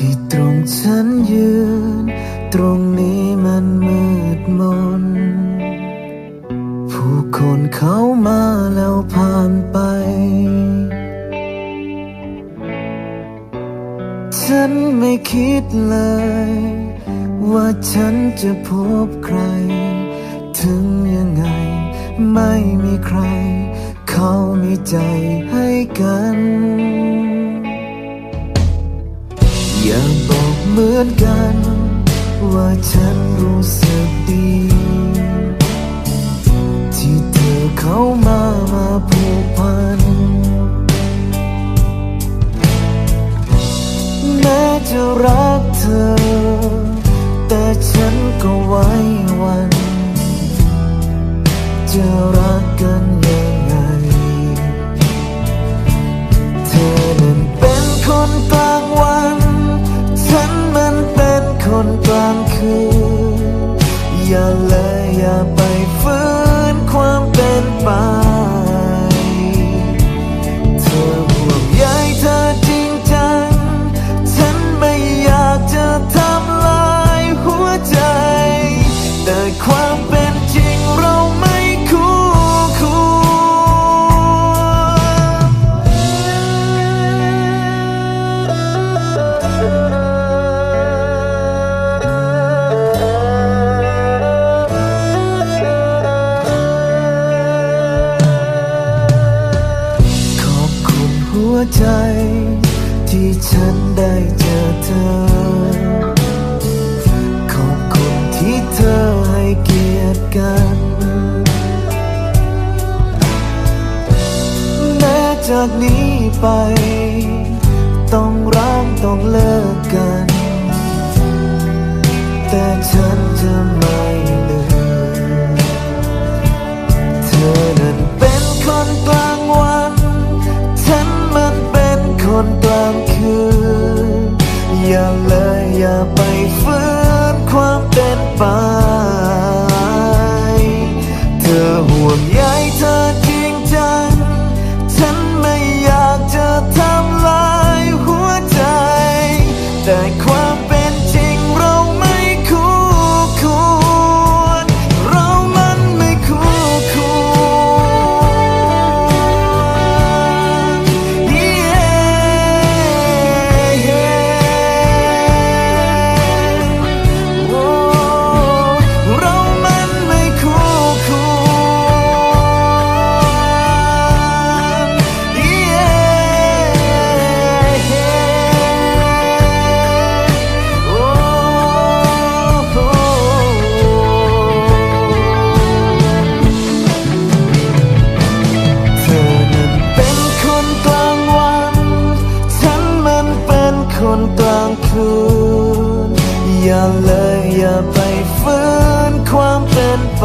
ที่ตรงฉันยืน ตรงนี้มันมืดมน ผู้คนเขามาแล้วผ่านไป ฉันไม่คิดเลย ว่าฉันจะพบใคร ถึงยังไงไม่มีใคร เขามีใจให้กัน อย่าบอกเหมือนกัน ว่าฉันรู้สึกดี ที่เธอเข้ามามาผูกพัน แม้จะรักเธอ แต่ฉันก็ไว้วันจะ นกลางคืน อย่าเลยอย่าไปฝืน วใจ ที่ฉันได้เจอเธอ ขอบคุณที่เธอให้เกียรติกันแม้จากนี้ไป ต้องร้างต้องเลิกกัน แต่ฉันจะไม่ ห่วงใยเธอางคืน อย่าเลยอย่าไปฝืนความเป็นไป